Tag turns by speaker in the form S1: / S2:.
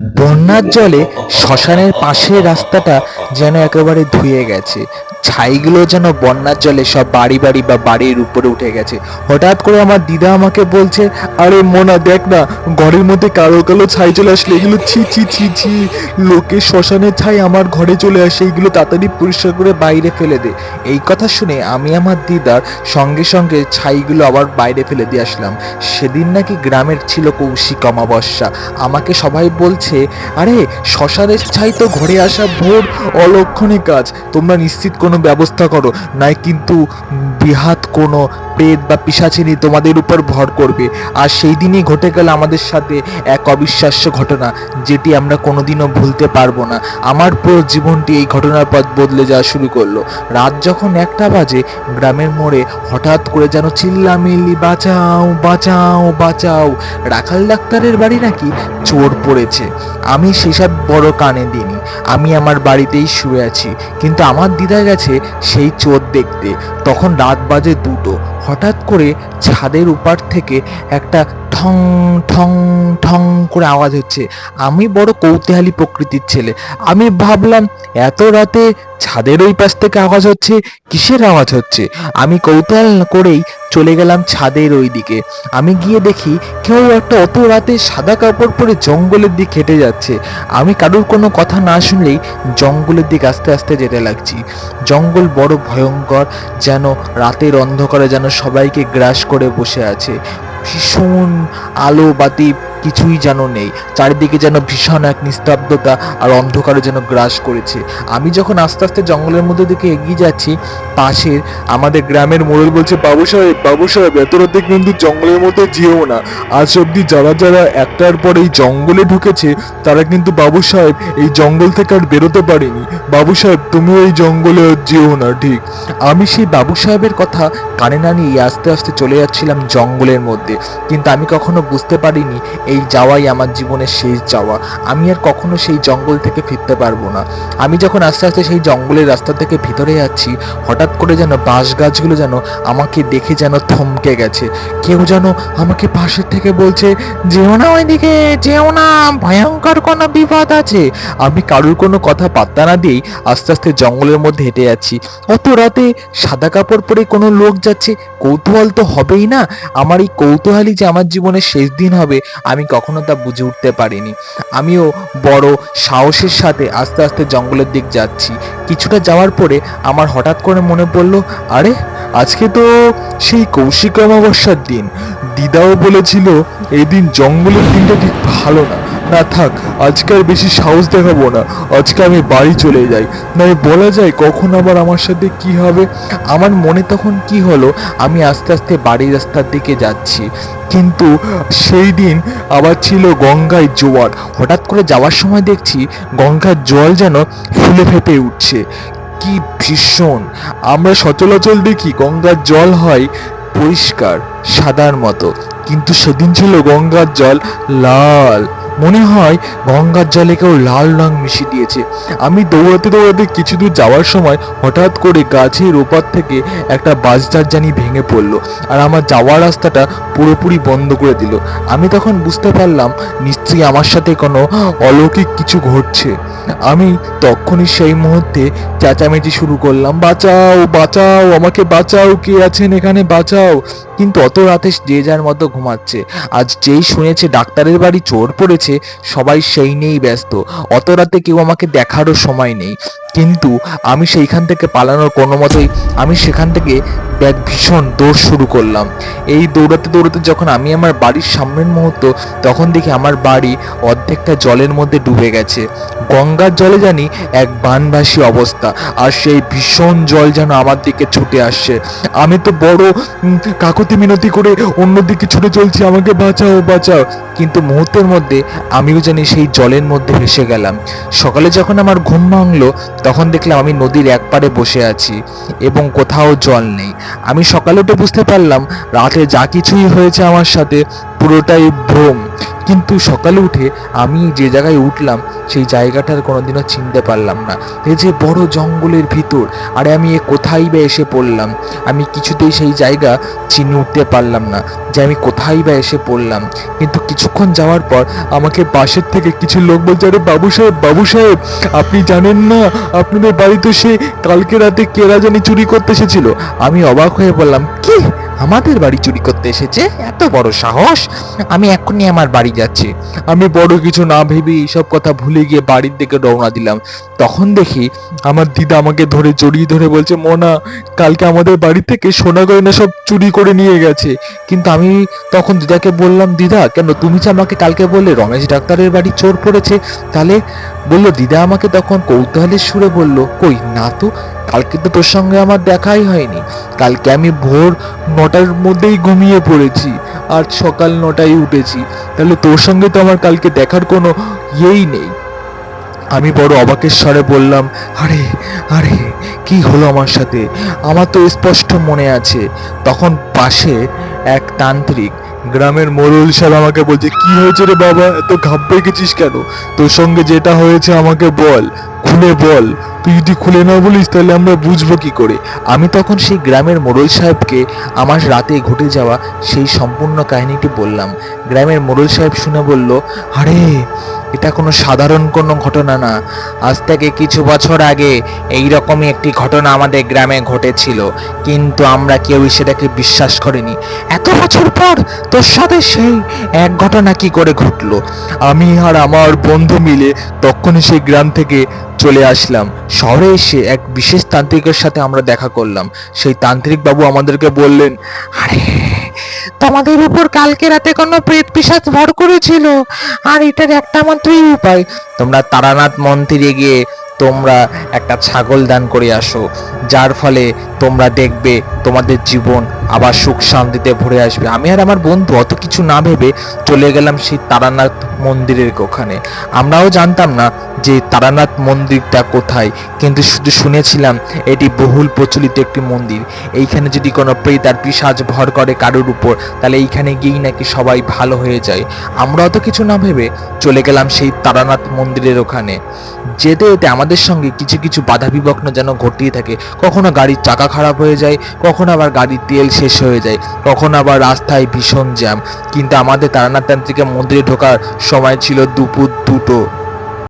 S1: বন্যার জলে শ্মশানের পাশের রাস্তাটা যেন একেবারে ধুয়ে গেছে। ছাইগুলো যেন বন্যার জলে সব বাড়ি বাড়ি বা বাড়ির উপরে উঠে গেছে। হঠাৎ করে আমার দিদা আমাকে বলছে, আরে মোনা, দেখ না, ঘরের মধ্যে কালো কালো ছাই চলে আসলে, এগুলো ছি ছি ছি ছি। লোকে শ্মশানের ছাই আমার ঘরে চলে আসে এইগুলো তাড়াতাড়ি পরিষ্কার করে বাইরে ফেলে দে। এই কথা শুনে আমি আমার দিদার সঙ্গে সঙ্গে ছাইগুলো আবার বাইরে ফেলে দিয়ে আসলাম। সেদিন নাকি গ্রামের ছিল কৌশিক অমাবস্যা। আমাকে সবাই বলছে আরে, শ্মশানের ছাই তো ঘরে আসা ভোর অলক্ষণে কাজ। তোমরা নিশ্চিত কোনো ব্যবস্থা করো, নাই কিন্তু বিহাত কোনো প্রেত বা পিসাচিনি তোমাদের উপর ভর করবে। আর সেই দিনই ঘটে গেল আমাদের সাথে এক অবিশ্বাস্য ঘটনা, যেটি আমরা কোনোদিনও ভুলতে পারব না। আমার পুরো জীবনটি এই ঘটনার পথ বদলে যাওয়া শুরু করল। রাত যখন একটা বাজে, গ্রামের মোড়ে হঠাৎ করে যেন চিল্লামিল্লি, বাঁচাও বাঁচাও বাঁচাও। রাখাল ডাক্তারের বাড়ি নাকি চোর পড়েছে। আমি সেসব বড় কানে দিইনি। আমি আমার বাড়িতেই শুয়ে আছি। কিন্তু আমার দিদা গেছে সেই চোর দেখতে। তখন রাত বাজে দুটো। হঠাৎ করে ছাদের উপার থেকে একটা ঠং ঠং ঠং করে আওয়াজ হচ্ছে। আমি বড় কৌতূহলী প্রকৃতির ছেলে। আমি ভাবলাম, এত রাতে ছাদের ওই পাশ থেকে আওয়াজ হচ্ছে? কিসের আওয়াজ হচ্ছে? আমি কৌতূহল করেই চলে গেলাম ছাদের ওই দিকে। আমি গিয়ে দেখি, কেউ একটা অত রাতে সাদা কাপড় পরে জঙ্গলের দিক হেঁটে যাচ্ছে। আমি কারোর কোনো কথা না শুনলেই জঙ্গলের দিক আস্তে আস্তে যেতে লাগছি। জঙ্গল বড় ভয়ঙ্কর, যেন রাতের অন্ধকারে যেন সবাইকে গ্রাস করে বসে আছে। ভীষণ আলো বাতি কিছুই যেন নেই। চারিদিকে যেন ভীষণ এক নিস্তব্ধতা আর অন্ধকারে যেন গ্রাস করেছে। আমি যখন আস্তে আস্তে জঙ্গলের মধ্যে দিকে এগিয়ে যাচ্ছি, পাশের আমাদের গ্রামের মোড়ল বলছে, বাবু সাহেব বাবু সাহেব এত রাতে কিন্তু জঙ্গলের মধ্যে যেও না। আজ অব্দি যারা যারা একটার পর এই জঙ্গলে ঢুকেছে, তারা কিন্তু বাবু সাহেব, এই জঙ্গল থেকে আর বেরোতে পারেনি। বাবু সাহেব তুমি এই জঙ্গলে যেও না, ঠিক? আমি সেই বাবু সাহেবের কথা কানে না নিয়ে আস্তে আস্তে চলে যাচ্ছিলাম জঙ্গলের মধ্যে। কিন্তু আমি কখনো বুঝতে পারিনি এই যাওয়াই আমার জীবনের শেষ যাওয়া। আমি আর কখনো সেই জঙ্গল থেকে ফিরতে পারব না। আমি যখন আস্তে আস্তে সেই জঙ্গলের রাস্তা থেকে ভিতরে যাচ্ছি, হঠাৎ করে যেন বাঁশ গাছগুলো যেন আমাকে দেখে যেন থমকে গেছে। কেউ যেন আমাকে পাশের থেকে বলছে, যেও না ওইদিকে, যেও না, ভয়ঙ্কর কোনো বিপদ আছে। আমি কারোর কোনো কথা পাত্তা না দিয়েই আস্তে আস্তে জঙ্গলের মধ্যে হেঁটে যাচ্ছি। অত রাতে সাদা কাপড় পরে কোনো লোক যাচ্ছে, কৌতূহল তো হবেই না। আমার এই কৌতূহলই যে আমার জীবনের শেষ দিন হবে আমি কখনো তা বুঝে উঠতে পারিনি। আমিও বড় সাহসের সাথে আস্তে আস্তে জঙ্গলের দিক যাচ্ছি। কিছুটা যাওয়ার পরে আমার হঠাৎ করে মনে পড়ল, আরে, আজকে তো সেই কৌশিক অমাবস্যার দিন। দিদাও বলেছিল এই দিন জঙ্গলের দিনটা ঠিক ভালো না। না থাক, আজকে আর বেশি সাহস দেখাবো না। আজকে আমি বাড়ি চলে যাই। নয় বলা যায় কখন আবার আমার সাথে কি হবে? আমার মনে তখন কি হলো? আমি আস্তে আস্তে বাড়ির রাস্তার দিকে যাচ্ছি। কিন্তু সেই দিন আবার ছিল গঙ্গায় জোয়ার। হঠাৎ করে যাওয়ার সময় দেখছি গঙ্গার জল যেন ফুলে ফেপে উঠছে। কি ভীষণ! আমরা সচলাচল দেখি গঙ্গার জল হয় পরিষ্কার, সাদার মতো। কিন্তু সেদিন ছিল গঙ্গার জল লাল। মনে হয় গঙ্গার জলে কেউ লাল রং মিশিয়ে দিয়েছে। আমি দৌড়াতে দৌড়াতে কিছু দূর যাওয়ার সময় হঠাৎ করে গাছের ওপার থেকে একটা বাজদার জানি ভেঙে পড়ল আর আমার যাওয়ার রাস্তাটা পুরোপুরি বন্ধ করে দিল। আমি তখন বুঝতে পারলাম নিশ্চয়ই আমার সাথে কোনো অলৌকিক কিছু ঘটছে। আমি তখনই সেই মুহূর্তে চেঁচামেচি শুরু করলাম, বাঁচাও বাঁচাও, আমাকে বাঁচাও, কে আছেন এখানে? বাঁচাও। কিন্তু অত রাতে যে যার মতো ঘুমাচ্ছে। আজ যেই শুনেছে ডাক্তারের বাড়ি চোর পড়েছে, সবাই সেই নিয়েই ব্যস্ত। অত রাতে কেউ আমাকে দেখারও সময় নেই। কিন্তু আমি সেইখান থেকে পালানোর কোনো মতোই আমি সেখান থেকে এক ভীষণ দৌড় শুরু করলাম। এই দৌড়াতে দৌড়াতে যখন আমি আমার বাড়ির সামনের মুহূর্ত, তখন দেখি আমার বাড়ি অর্ধেকটা জলের মধ্যে ডুবে গেছে। গঙ্গার জলে জানি এক বানভাসী অবস্থা, আর সেই ভীষণ জল যেন আমার দিকে ছুটে আসছে। আমি তো বড় কাকুতি মিনতি করে অন্যদিকে ছুটে চলছি, আমাকে বাঁচাও বাঁচাও। কিন্তু মুহূর্তের মধ্যে আমিও জানি সেই জলের মধ্যে ভেসে গেলাম। সকালে যখন আমার ঘুম ভাঙলো তখন দেখলাম আমি নদীর এক পারে বসে আছি এবং কোথাও জল নেই। আমি সকালে উঠে বুঝতে পারলাম রাতে যা কিছুই হয়েছে আমার সাথে পুরোটাই ভ্রম। কিন্তু সকালে উঠে আমি যে জায়গায় উঠলাম, সেই জায়গাটার কোনোদিনও চিনতে পারলাম না। এই যে বড় জঙ্গলের ভিতর, আরে আমি এ কোথায় বা এসে পড়লাম? আমি কিছুতেই সেই জায়গা চিনে উঠতে পারলাম না, যে আমি কোথায় বা এসে পড়লাম। কিন্তু কিছুক্ষণ যাওয়ার পর আমাকে পাশের থেকে কিছু লোক বলছে, আরে বাবু সাহেব বাবু সাহেব, আপনি জানেন না, আপনাদের বাড়িতে সে কালকে রাতে কেরা জানি চুরি করতে এসেছিল? আমি অবাক হয়ে বললাম, কি? আমাদের বাড়ি চুরি করতে এসেছে, এত বড় সাহস। আমি এখনই আমার বাড়ি যাচ্ছি। আমি বড় কিছু না ভেবে এইসব কথা ভুলে গিয়ে বাড়ির দিকে রওনা দিলাম। তখন দেখি আমার দিদা আমাকে ধরে জড়িয়ে ধরে বলছে, মোনা, কালকে আমাদের বাড়ি থেকে সোনা গয়না সব চুরি করে নিয়ে গেছে। কিন্তু আমি তখন দিদাকে বললাম, দিদা, কেন তুমি যে আমাকে কালকে বললে রমেশ ডাক্তারের বাড়ি চোর পড়েছে? তাহলে বলল, দিদা আমাকে তখন কৌতূহলের সুরে বলল, কই, না তো কালকে তো তোর সঙ্গে আমার দেখাই হয়নি। কালকে আমি ভোর নটার মধ্যেই ঘুমিয়ে পড়েছি আর সকাল নটায় উঠেছি। তাহলে তোর সঙ্গে তো আমার কালকে দেখার কোনো ইয়েই নেই। আমি বড় অবাকের স্বরে বললাম, আরে আরে, কি হলো আমার সাথে? আমার তো স্পষ্ট মনে আছে। তখন পাশে এক তান্ত্রিক গ্রামের মোরল সাহেব আমাকে বলছে, কি হয়েছে রে বাবা? এত ঘাবড়ে গেছিস কেন? তোর সঙ্গে যেটা হয়েছে আমাকে বল, খুলে বল। তুই যদি খুলে না বলিস, তাহলে আমরা বুঝব কি করে? আমি তখন সেই গ্রামের মোড়ল সাহেবকে আমার রাতে ঘটে যাওয়া সেই সম্পূর্ণ কাহিনীটি বললাম। গ্রামের মোড়ল সাহেব শুনে বলল, আরে, এটা কোনো সাধারণ কোনো ঘটনা না। আজ থেকে কিছু বছর আগে এই রকমই একটি ঘটনা আমাদের গ্রামে ঘটেছিল। কিন্তু আমরা কেউ সেটাকে বিশ্বাস করিনি। এত বছর পর তোর সাথে সেই এক ঘটনা কি করে ঘটলো? আমি আর আমার বন্ধু মিলে তখনই সেই গ্রাম থেকে চলে আসলাম। শহরে এসে এক বিশেষ তান্ত্রিকের সাথে আমরা দেখা করলাম। সেই তান্ত্রিক বাবু আমাদেরকে বললেন, আরে, তোমাদের উপর কালকে রাতে কোনো প্রেত পিসাচ ভর করেছিল। আর এটার একটা মাত্রই উপায়। তোমরা তারানাথ মন্দিরে গিয়ে তোমরা একটা ছাগল দান করে আসো, যার ফলে তোমরা দেখবে তোমাদের জীবন আবার সুখ শান্তিতে ভরে আসবে। আমি আর আমার বন্ধু অত কিছু না ভেবে চলে গেলাম সেই তারানাথ মন্দিরের ওখানে। আমরাও জানতাম না যে তারানাথ মন্দিরটা কোথায়, কিন্তু শুধু শুনেছিলাম এটি বহুল প্রচলিত একটি মন্দির। এইখানে যদি কোনো প্রেত আর পিসাজ ভর করে কারোর উপর, তাহলে এইখানে গিয়েই নাকি সবাই ভালো হয়ে যায়। আমরা অত কিছু না ভেবে চলে গেলাম সেই তারানাথ মন্দিরের ওখানে। যেতে যেতে আমাদের সঙ্গে কিছু কিছু বাধা বিবগ্ন যেন ঘটিয়ে থাকে। কখনো গাড়ির চাকা খারাপ হয়ে যায়, কখনো আবার গাড়ির তেল শেষ হয়ে যায়, কখনো আবার রাস্তায় ভীষণ জ্যাম। কিন্তু আমাদের তারানাথ তান্ত্রিকের মন্দিরে ঢোকার সময় ছিল দুপুর দুটো।